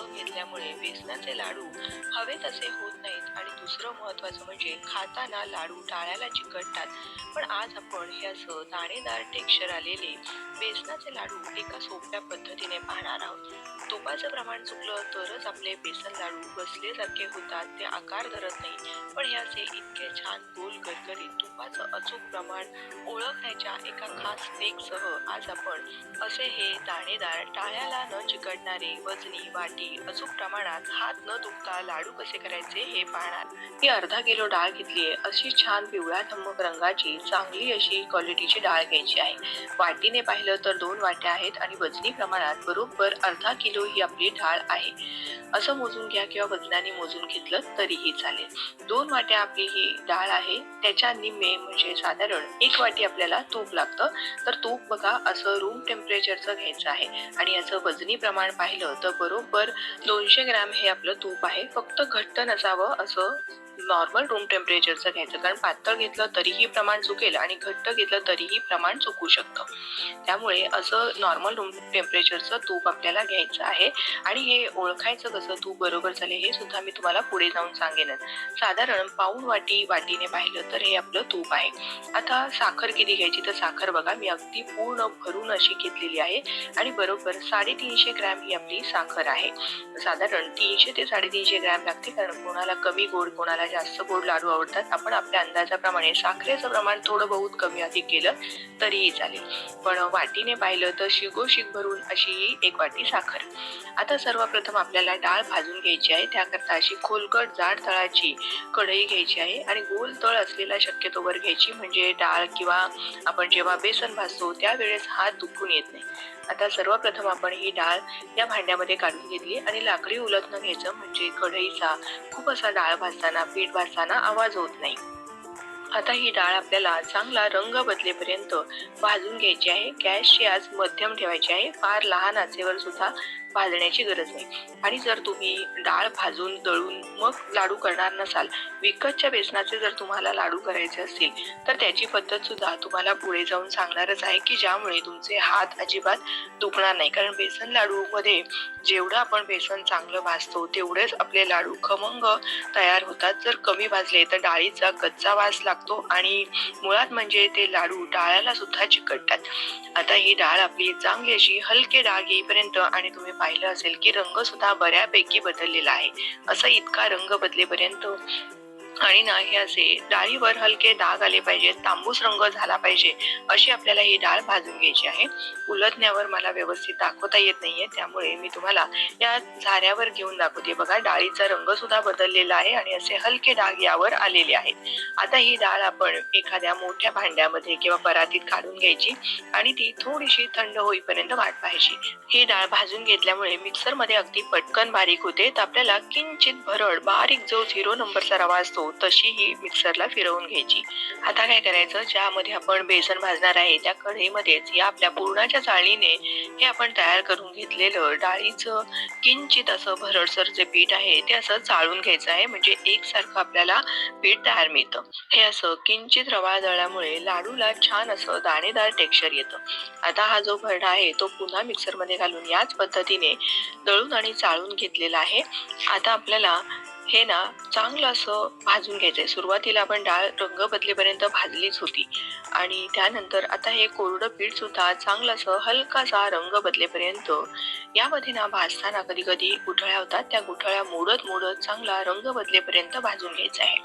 न घेतल्यामुळे बेसनाचे लाडू हवे तसे होत नाहीत आणि दुसरं महत्त्वाचं म्हणजे खाताना लाडू टाळ्याला चिकटतात. पण आज आपण हे असं दाणेदार टेक्स्चर आलेले बेसनाचे लाडू एका सोप्या पद्धतीने पाहणार आहोत. तुपाचं प्रमाण चुकलं तरच आपले बेसन लाडू बसलेसारखे होतात ते आकार धरत नाही. पण हे असे इतके छान गोल गरगरीत तुपाचं अचूक प्रमाण ओळखण्याच्या एका खास टेकसह आज आपण असे हे दाणेदार टाळ्याला न चिकटणारे वजनी वाटी अचूक प्रमाणात हात न दुखता लाडू कसे करायचे हे पाहणार. मी अर्धा किलो डाळ घेतली आहे. अशी छान पिवळ्या थंबक रंगाची चांगली अशी क्वालिटीची डाळ घ्यायची आहे. वाटीने पाहिलं तर दोन वाट्या आहेत आणि वजनी प्रमाणात बरोबर अर्धा किलो ही आपली डाळ आहे. असं मोजून घ्या किंवा वजनाने मोजून घेतलं तरीही चालेल. दोन वाट्या आपली ही डाळ आहे. त्याच्या निम्मे म्हणजे साधारण एक वाटी आपल्याला तूप लागतं. तर तूप बघा असं रूम टेम्परेचरचं घ्यायचं आहे. आणि याचं वजनी प्रमाण पाहिलं तर बरोबर दोनशे ग्रॅम हे आपलं तूप आहे. फक्त घट्ट नसावं असं नॉर्मल रूम टेम्परेचरचं घ्यायचं. कारण पातळ घेतलं तरीही प्रमाण चुकेल आणि घट्ट घेतलं तरीही प्रमाण चुकू शकतं. त्यामुळे असं नॉर्मल रूम टेम्परेचरचं तूप आपल्याला घ्यायचं आहे. आणि हे ओळखायचं कसं तूप बरोबर झाले हे सुद्धा मी तुम्हाला पुढे जाऊन सांगेनच. साधारण पाऊण वाटी वाटीने पाहिलं तर हे आपलं तूप आहे. आता साखर किती घ्यायची? तर साखर बघा मी अगदी पूर्ण भरून अशी घेतलेली आहे. आणि बरोबर साडेतीनशे ग्रॅम ही आपली साखर आहे. साधारण तीनशे ते साडेतीनशे ग्रॅम लागते कारण कोणाला कमी गोड कोणाला जास्त गोड लाडू आवडतात. आपण आपल्या अंदाजाप्रमाणे साखरेचं प्रमाण थोडं बहुत कमी अधिक केलं तरीही चालेल. पण वाटीने पाहिलं तर शिगोशिग भरून अशी ही एक वाटी साखर. आता सर्वप्रथम आपल्याला डाळ भाजून घ्यायची आहे. त्याकरता अशी खोलकट जाड तळाची कढई घ्यायची आहे आणि गोल तळ असलेला शक्यतोवर घ्यायची. म्हणजे डाळ किंवा आपण जेव्हा बेसन भाजतो त्यावेळेस हात दुखून येत नाही. आता सर्वप्रथम आपण ही डाळ या भांड्यामध्ये काढून घेतली आणि लाकडी उलटणं घ्यायचं म्हणजे कढईचा. खूप असा डाळ भाजताना पीठ भाजताना आवाज होत नाही. आता ही डाळ आपल्याला चांगला रंग बदलेपर्यंत भाजून घ्यायची आहे. गॅसची आज मध्यम ठेवायची आहे. फार लहान आचेवर सुद्धा भाजण्याची गरज नाही. आणि जर तुम्ही डाळ भाजून दळून मग लाडू करणार नसाल विकतच्या बेसनाचे जर तुम्हाला लाडू करायचे असतील तर त्याची पद्धत सुद्धा तुम्हाला पुढे जाऊन सांगणारच आहे की ज्यामुळे तुमचे हात अजिबात दुखणार नाही. कारण बेसन लाडू मध्ये जेवढं आपण बेसन चांगलं भाजतो तेवढेच आपले लाडू खमंग तयार होतात. जर कमी भाजले तर डाळीचा कच्चा वास लागतो. आणि मुळात म्हणजे ते लाडू डाळाला सुद्धा चिकटतात. आता ही डाळ आपली चांगली अशी हलके डाग येईपर्यंत आणि तुम्ही पाहिलं असेल की रंग सुद्धा बऱ्यापैकी बदललेला आहे. असा इतका रंग बदलेपर्यंत आणि ना हे असे. डाळीवर हलके डाग आले पाहिजेत तांबूस रंग झाला पाहिजे अशी आपल्याला ही डाळ भाजून घ्यायची आहे. उलटण्यावर मला व्यवस्थित दाखवता येत नाहीये त्यामुळे मी तुम्हाला या झाऱ्यावर घेऊन दाखवते. बघा डाळीचा रंग सुद्धा बदललेला आहे आणि असे हलके डाग यावर आलेले आहेत. आता ही डाळ आपण एखाद्या मोठ्या भांड्यामध्ये किंवा परातीत काढून घ्यायची आणि ती थोडीशी थंड होईपर्यंत वाट पाहायची. ही डाळ भाजून घेतल्यामुळे मिक्सरमध्ये अगदी पटकन बारीक होते तर आपल्याला किंचित भरड बारीक जो झिरो नंबरचा रवा असतो तशी ही मिक्सरला फिरवून घ्यायची. आता काय करायचं? ज्यामध्ये आपण बेसन भाजणार आहे त्या कढईमध्येच या आपल्या पूर्णाच्या चाळणीने हे आपण तयार करून घेतलेलं डाळीचं किंचित असं भरडसर जे पीठ आहे ते असं चाळून घ्यायचं आहे. म्हणजे एकसारखं आपल्याला पीठ तयार मिळतं. हे असं किंचित रवाळ दळल्यामुळे लाडूला छान असं दाणेदार टेक्स्चर येतं. आता हा जो भरडा आहे तो पुन्हा मिक्सरमध्ये घालून याच पद्धतीने दळून आणि चाळून घेतलेला आहे. आता आपल्याला हे ना चांगलं असं भाजून घ्यायचंय. सुरुवातीला आपण डाळ रंग बदलेपर्यंत भाजलीच होती. आणि त्यानंतर आता हे कोरडं पीठ सुद्धा चांगलं असं हलकासा रंग बदलेपर्यंत यामध्ये ना भाजताना कधी कधी गुठळ्या होतात. त्या गुठळ्या मोडत मोडत चांगला रंग बदलेपर्यंत भाजून घ्यायचा आहे.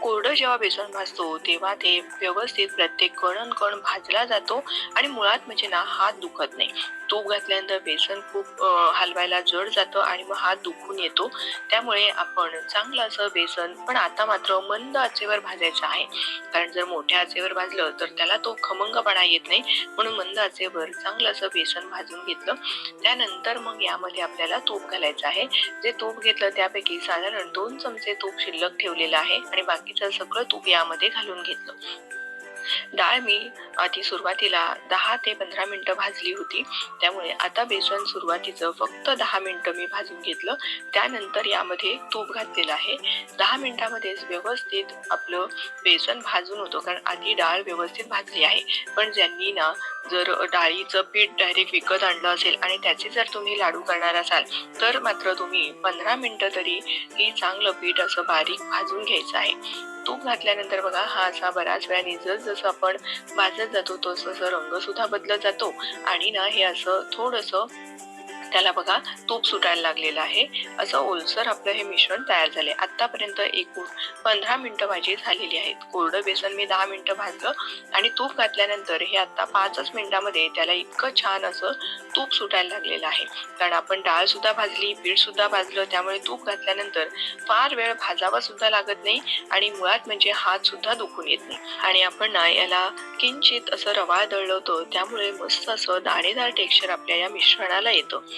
कोरडं जेव्हा बेसन भाजतो तेव्हा ते व्यवस्थित प्रत्येक कण कण भाजला जातो आणि मुळात म्हणजे ना हात दुखत नाही. तूप घातल्यानंतर बेसन खूप हलवायला जड जातं आणि मग हात दुखून येतो. त्यामुळे आपण चांगलं असं बेसन पण आता मात्र मंद आचेवर भाजायचं आहे. कारण जर मोठ्या आचेवर भाजलं तर त्याला तो खमंगपणा येत नाही. म्हणून मंद आचेवर चांगलं असं बेसन भाजून घेतलं. त्यानंतर मग यामध्ये आपल्याला तूप घालायचं आहे. जे तूप घेतलं त्यापैकी साधारण दोन चमचे तूप शिल्लक ठेवलेलं आहे. आणि बाकीचं सगळं तूप यामध्ये घालून घेतलं. डाळ मी आधी सुरुवातीला दहा ते पंधरा मिनटं भाजली होती. त्यामुळे आता बेसन सुरुवातीचं फक्त दहा मिनटं मी भाजून घेतलं. त्यानंतर यामध्ये तूप घातलेलं आहे. दहा मिनिटामध्येच व्यवस्थित आपलं बेसन भाजून होतं. कारण आधी डाळ व्यवस्थित भाजली आहे. पण ज्यांनी ना जर डाळीचं पीठ डायरेक्ट विकत आणलं असेल आणि त्याचे जर तुम्ही लाडू करणार असाल तर मात्र तुम्ही पंधरा मिनिटं तरी ही चांगलं पीठ असं बारीक भाजून घ्यायचं आहे. तूप घातल्यानंतर बघा हा असा बऱ्याच वेळाने जस जसं आपण भाजत जातो तसं तसं रंग सुद्धा बदलत जातो. आणि ना हे असं थोडंसं त्याला बघा तूप सुटायला लागलेलं आहे. असं ओलसर आपलं हे मिश्रण तयार झाले आतापर्यंत एकूण पंधरा मिनिटं भाजी झालेली आहेत. कोरडं बेसन मी दहा मिनिटं भाजलं आणि तूप घातल्यानंतर हे आता पाचच मिनिटामध्ये त्याला इतकं छान असं तूप सुटायला लागलेलं आहे. कारण आपण डाळ सुद्धा भाजली पीठ सुद्धा भाजलं त्यामुळे तूप घातल्यानंतर फार वेळ भाजावा सुद्धा लागत नाही आणि मुळात म्हणजे हात सुद्धा दुखून येत नाही. आणि आपण ना याला किंचित असं रवाळ दळलं होतं त्यामुळे मस्त असं दाणेदार टेक्स्चर आपल्या या मिश्रणाला येतं.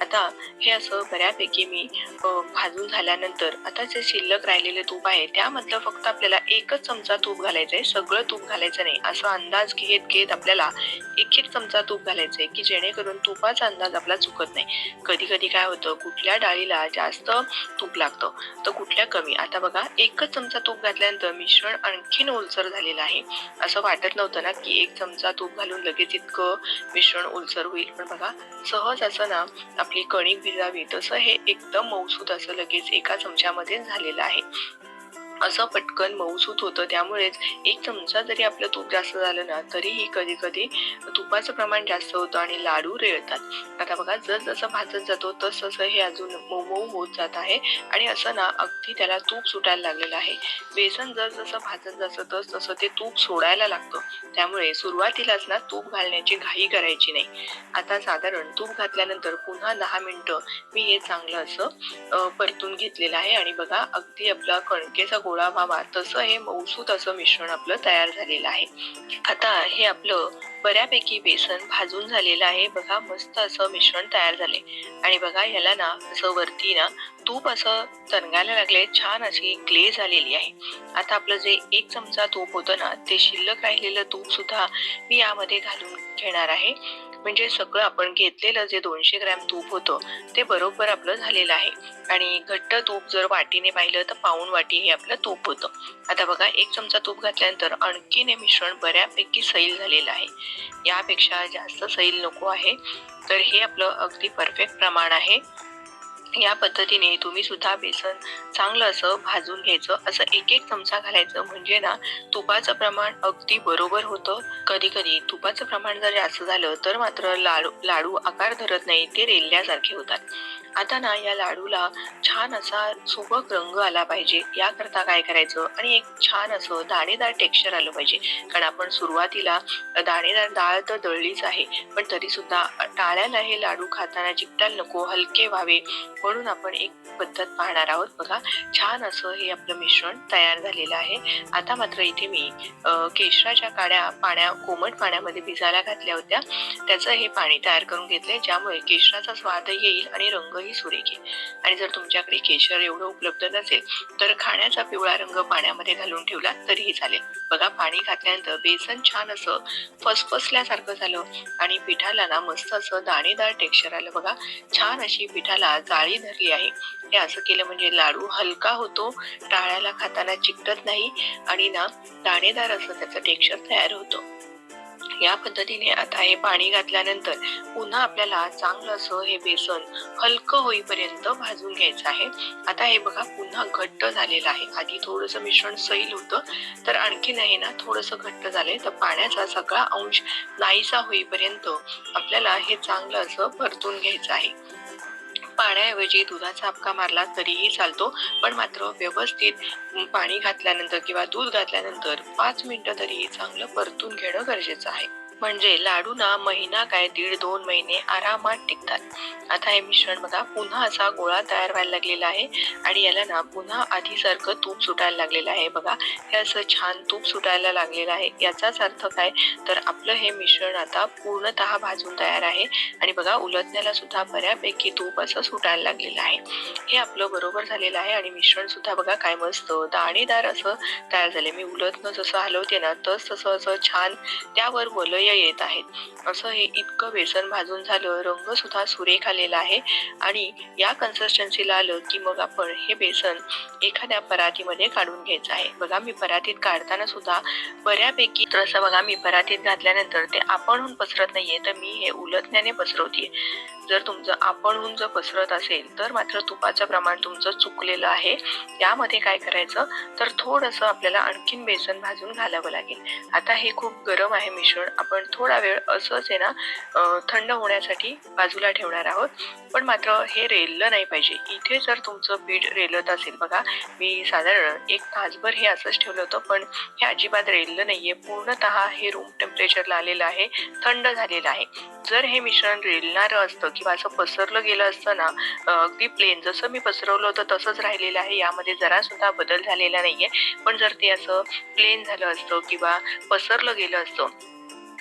आता हे असं बऱ्यापैकी मी भाजून झाल्यानंतर आता जे शिल्लक राहिलेले तूप आहे त्यामधलं फक्त आपल्याला एकच चमचा तूप घालायचं आहे सगळं तूप घालायचं नाही. असं अंदाज घेत घेत आपल्याला एक एक चमचा तूप घालायचं आहे की जेणेकरून तुपाचा अंदाज आपला चुकत नाही. कधी कधी काय होतं कुठल्या डाळीला जास्त तूप लागतं तर कुठल्या कमी. आता बघा एकच चमचा तूप घातल्यानंतर मिश्रण आणखीन ओलसर झालेलं आहे. असं वाटत नव्हतं ना की एक चमचा तूप घालून लगेच इतकं मिश्रण ओलसर होईल. पण बघा सहज असं ना आपली कणिक भिजावी. तसं हे एकदम मऊसूत असं लगेच एका चमच्यामध्ये झालेलं आहे. असं पटकन मऊसूत होतं. त्यामुळेच एक चमचा जरी आपलं तूप जास्त झालं ना तरीही कधी कधी तुपाचं प्रमाण जास्त होतं आणि लाडू रेळतात. आता बघा जसजसं भाजत जातो तस तसं हे अजून मऊ मऊ होत जात आहे आणि असं ना अगदी त्याला तूप सुटायला लागलेलं आहे. बेसन जस जसं भाजत जातं तस तसं ते तूप सोडायला लागतं. त्यामुळे सुरुवातीलाच ना तूप घालण्याची घाई करायची नाही. आता साधारण तूप घातल्यानंतर पुन्हा दहा मिनिटं मी हे चांगलं असं परतून घेतलेलं आहे. आणि बघा अगदी आपला कणकेचा गोळा व्हावा तसं हे मौसूत असं मिश्रण आपलं तयार झालेलं आहे. आता हे आपलं बऱ्यापैकी बेसन भाजून झालेलं आहे. बघा मस्त असं मिश्रण तयार झाले. आणि बघा याला ना असं वरती ना तूप असं तरंगायला लागले. छान अशी ग्ले झालेली आहे. आता आपलं जे एक चमचा तूप होतं ना ते शिल्लक राहिलेलं तूप सुद्धा मी यामध्ये घालून घेणार आहे. म्हणजे सगळं आपण घेतलेलं जे दोनशे ग्रॅम तूप होतं ते बरोबर आपलं झालेलं आहे. आणि घट्ट तूप जर वाटीने पाहिलं तर पाऊण वाटी हे आपलं तूप होतं. आता बघा एक चमचा तूप घातल्यानंतर आणखीन हे मिश्रण बऱ्यापैकी सैल झालेलं आहे. यापेक्षा जास्त सैल नको आहे. तर हे आपलं अगदी परफेक्ट प्रमाण आहे. या पद्धतीने तुम्ही सुद्धा बेसन चांगलं असं भाजून घ्यायचं. असं एक एक चमचा घालायचं. म्हणजे ना तुपाचं प्रमाण अगदी बरोबर होतं. कधी कधी तुपाचं प्रमाण जर जास्त झालं तर मात्र लाडू लाडू आकार धरत नाही ते रेल्ल्यासारखे होतात. आता ना या लाडूला छान असा सुबक रंग आला पाहिजे. याकरता काय करायचं? आणि एक छान असं दाणेदार टेक्स्चर आलं पाहिजे. कारण आपण सुरुवातीला दाणेदार डाळ तर दळलीच आहे. पण तरी सुद्धा टाळ्याला हे लाडू खाताना चिकटायला नको हलके व्हावे. म्हणून आपण एक पद्धत पाहणार आहोत. बघा छान असं हे आपलं मिश्रण तयार झालेलं आहे. आता मात्र इथे मी केशराच्या काड्या पाण्या कोमट पाण्यामध्ये भिजायला घातल्या होत्या. त्याचं हे पाणी तयार करून घेतले ज्यामुळे केशराचा स्वादही येईल आणि रंगही सुरेख येईल. आणि जर तुमच्याकडे केशर एवढं उपलब्ध नसेल तर खाण्याचा पिवळा रंग पाण्यामध्ये घालून ठेवला तरीही चालेल. बघा पाणी घातल्यानंतर बेसन छान असं फसफसल्यासारखं झालं आणि पिठाला ना मस्त असं दाणेदार टेक्स्चर आलं. बघा छान अशी पिठाला जाळी धरली आहे. हे असं केलं म्हणजे लाडू हलका होतो टाळ्याला खाताना चिकटत नाही आणि ना दाणेदार असं त्याचं टेक्स्चर तयार होतं. या पद्धतीने आता हे पाणी घातल्यानंतर पुन्हा आपल्याला चांगलं असं हे बेसन हलकं होईपर्यंत भाजून घ्यायचं आहे. आता हे बघा पुन्हा घट्ट झालेलं आहे. आधी थोडंसं मिश्रण सैल होतं तर आणखीन आहे ना थोडंसं घट्ट झालंय. तर पाण्याचा सगळा अंश नाहीसा होईपर्यंत आपल्याला हे चांगलं असं परतून घ्यायचं आहे. पाण्याऐवजी दुधाचा आपका मारला तरीही चालतो. पण मात्र व्यवस्थित पाणी घातल्यानंतर किंवा दूध घातल्यानंतर पाच मिनिटं तरीही चांगलं परतून घेणं गरजेचं आहे. म्हणजे लाडू ना महिना काय दीड दोन महिने आरामात टिकतात. आता हे मिश्रण बघा पुन्हा असा गोळा तयार व्हायला लागलेला आहे आणि याला ना पुन्हा आधीसारखं तूप सुटायला लागलेलं आहे बघा. हे असं छान तूप सुटायला लागलेलं आहे. याचाच अर्थ काय? तर आपलं हे मिश्रण आता पूर्णतः भाजून तयार आहे आणि बघा उलटण्याला सुद्धा बऱ्यापैकी तूप असं सुटायला लागलेलं आहे. हे आपलं बरोबर झालेलं आहे आणि मिश्रण सुद्धा बघा काय मस्त दाणेदार असं तयार झाले मी उलटणं जसं हलवते ना तस तसं असं छान त्यावर वलय येत आहेत. असं हे इतकं बेसन भाजून झालं रंग सुद्धा सुरेख आलेला आहे आणि या कन्सिस्टन्सीला आलं की मग आपण हे बेसन एखाद्या परातीमध्ये काढून घ्यायचं आहे. बघा मी परातीत काढताना सुद्धा बऱ्यापैकी तर असं बघा मी परातीत घातल्यानंतर ते आपणहून पसरत नाहीये तर मी हे उलटण्याने पसरवते जर तुमचं आपणहून जर पसरत असेल तर मात्र तुपाचं प्रमाण तुमचं चुकलेलं आहे. यामध्ये काय करायचं? तर थोडंसं आपल्याला आणखीन बेसन भाजून घालावं लागेल. आता हे खूप गरम आहे मिश्रण. आपण थोडा वेळ असंच आहे ना थंड होण्यासाठी बाजूला ठेवणार आहोत. पण मात्र हे रेललं नाही पाहिजे. इथे जर तुमचं पीठ रेलत असेल बघा मी साधारण एक तासभर हे असंच ठेवलं होतं पण हे अजिबात रेललं नाहीये. पूर्णतः हे रूम टेम्परेचरला आलेलं आहे. थंड झालेलं आहे. जर हे मिश्रण रेलणारं असतं किंवा असं पसरलं गेलं असतं ना अगदी प्लेन जसं मी पसरवलं होतं तसंच राहिलेलं आहे. यामध्ये जरा सुद्धा बदल झालेला नाहीये. पण जर ते असं प्लेन झालं असतं किंवा पसरलं गेलं असतं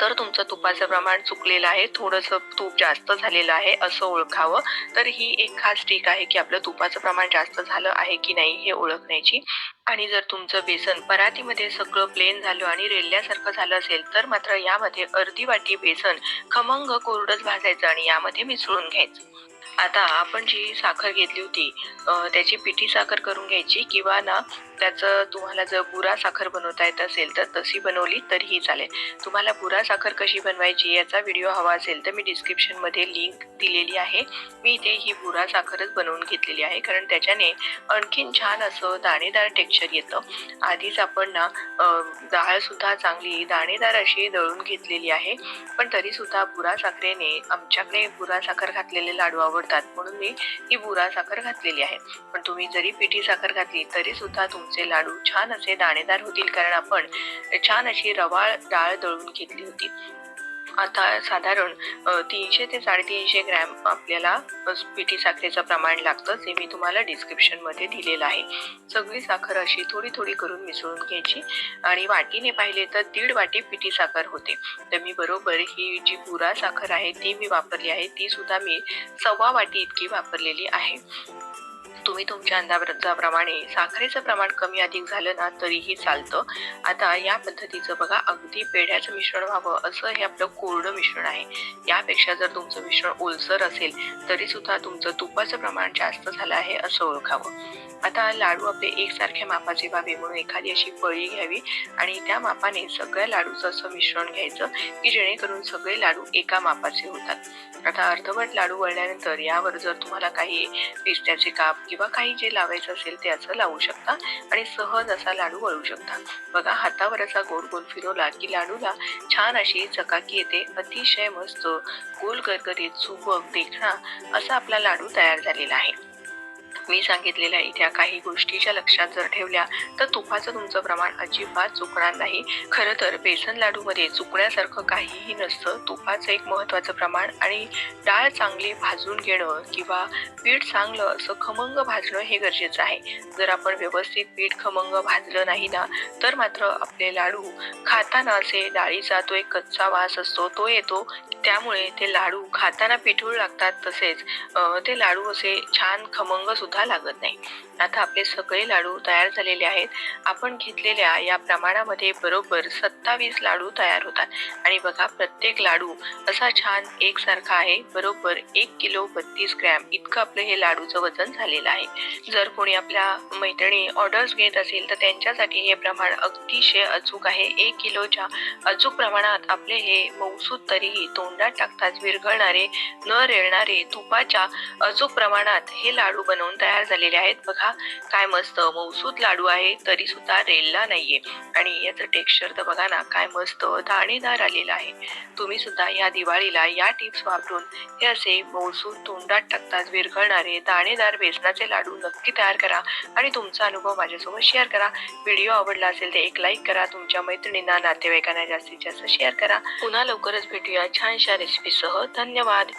तर तुमचं तुपाचं प्रमाण चुकलेलं आहे थोडंसं तूप जास्त झालेलं आहे असं ओळखावं. तर ही एक खास ट्रिक आहे की आपलं तुपाचं प्रमाण जास्त झालं आहे की नाही हे ओळखण्याची. आणि जर तुमचं बेसन परातीमध्ये सगळं प्लेन झालं आणि रेल्ल्यासारखं झालं असेल तर मात्र यामध्ये अर्धी वाटी बेसन खमंग कोरडच भाजायचं आणि यामध्ये मिसळून घ्यायचं. आता आपण जी साखर घेतली होती त्याची पिठी साखर करून घ्यायची किंवा ना त्याचं तुम्हाला जर बुरा साखर बनवता येत असेल तर तशी बनवली तरीही चालेल. तुम्हाला बुरा साखर कशी बनवायची याचा व्हिडिओ हवा असेल तर मी डिस्क्रिप्शनमध्ये लिंक दिलेली आहे. मी इथे ही बुरा साखरच बनवून घेतलेली आहे कारण त्याच्याने आणखीन छान असं दाणेदार टेक्स्चर येतं. आधीच आपण ना डाळसुद्धा चांगली दाणेदार अशी दळून घेतलेली आहे. पण तरीसुद्धा बुरा साखरेने आमच्याकडे बुरा साखर घातलेले लाडू आवडतात. म्हणून मी ही बुरा साखर घातलेली आहे. पण तुम्ही जरी पिठी साखर घातली तरी सुद्धा तुमचे लाडू छान असे दाणेदार होतील. कारण आपण छान अशी रवाळ डाळ दळून घेतली होती. आता साधारण तीनशे ते साडेतीनशे ग्रॅम आपल्याला पिठी साखरेचं प्रमाण लागतं जे मी तुम्हाला डिस्क्रिप्शनमध्ये दिलेलं आहे. सगळी साखर अशी थोडी थोडी करून मिसळून घ्यायची आणि वाटीने पाहिले तर दीड वाटी पिठी साखर होते. तर मी बरोबर ही जी पुरा साखर आहे ती मी वापरली आहे ती सुद्धा मी सव्वा वाटी इतकी वापरलेली आहे. तुम्ही तुमच्या अंदाजाप्रमाणे साखरेचं प्रमाण कमी अधिक झालं ना तरीही चालतं. आता या पद्धतीचं बघा अगदी पेढ्याचं मिश्रण व्हावं असं हे आपलं कोरडं मिश्रण आहे. यापेक्षा जर तुमचं मिश्रण ओलसर असेल तरी सुद्धा तुमचं तुपाचं प्रमाण जास्त झालं आहे असं ओळखावं. आता लाडू आपले एकसारख्या मापाचे व्हावे म्हणून एखादी अशी पळी घ्यावी आणि त्या मापाने सगळ्या लाडूचं असं मिश्रण घ्यायचं की जेणेकरून सगळे लाडू एका मापाचे होतात. आता अर्धवट लाडू वळल्यानंतर यावर जर तुम्हाला काही पिस्त्याचे काप किंवा काही जे लावायचं असेल ते असं लावू शकता. आणि सहज असा लाडू वळू शकता. बघा हातावर असा गोल गोल फिरवला की लाडूला छान अशी चकाकी येते. अतिशय मस्त गोल गरगरीत सुबक देखणा असा आपला लाडू तयार झालेला आहे. मी सांगितलेल्या इथ्या काही गोष्टीच्या लक्षात जर ठेवल्या तर तुपाचं तुमचं प्रमाण अजिबात चुकणार नाही. खरं तर बेसन लाडूमध्ये चुकण्यासारखं काहीही नसतं. तुपाचं एक महत्त्वाचं प्रमाण आणि डाळ चांगली भाजून घेणं किंवा पीठ चांगलं असं खमंग भाजणं हे गरजेचं आहे. जर आपण व्यवस्थित पीठ खमंग भाजलं नाही ना तर मात्र आपले लाडू खाताना असे डाळीचा तो एक कच्चा वास असतो तो येतो. त्यामुळे ते लाडू खाताना पिठूळ लागतात तसेच ते लाडू असे छान खमंग सुद्धा लागत नाही. आता आपले सगळे लाडू तयार झालेले आहेत. आपण घेतलेल्या या प्रमाणामध्ये बरोबर सत्तावीस लाडू तयार होतात. आणि बघा प्रत्येक लाडू असा छान एकसारखा आहे. बरोबर एक किलो बत्तीस ग्रॅम इतकं आपलं हे लाडूचं वजन झालेलं आहे. जर कोणी आपल्या मैत्रिणी ऑर्डर्स घेत असेल तर त्यांच्यासाठी हे प्रमाण अतिशय अचूक आहे. एक किलोच्या अचूक प्रमाणात आपले हे मौसूद तरीही तोंडात टाकताच विरघळणारे न रेळणारे तुपाच्या अचूक प्रमाणात हे लाडू बनवून तयार झालेले आहेत. बघा काय मस्त मौसूद लाडू आहे तरी सुद्धा रेलला नाहीये. आणि याचं टेक्स्चर तर बघा ना काय मस्त दाणेदार आलेलं आहे. तुम्ही सुद्धा या दिवाळीला या टिप्स वापरून हे असे मौसूद तोंडात टाकताच विरघळणारे दाणेदार बेसनाचे लाडू नक्की तयार करा. आणि तुमचा अनुभव माझ्यासोबत शेअर करा. व्हिडिओ आवडला असेल तर एक लाईक करा. तुमच्या मैत्रिणींना नातेवाईकांना जास्तीत जास्त शेअर करा. पुन्हा लवकरच भेटूया छानशा रेसिपीसह धन्यवाद.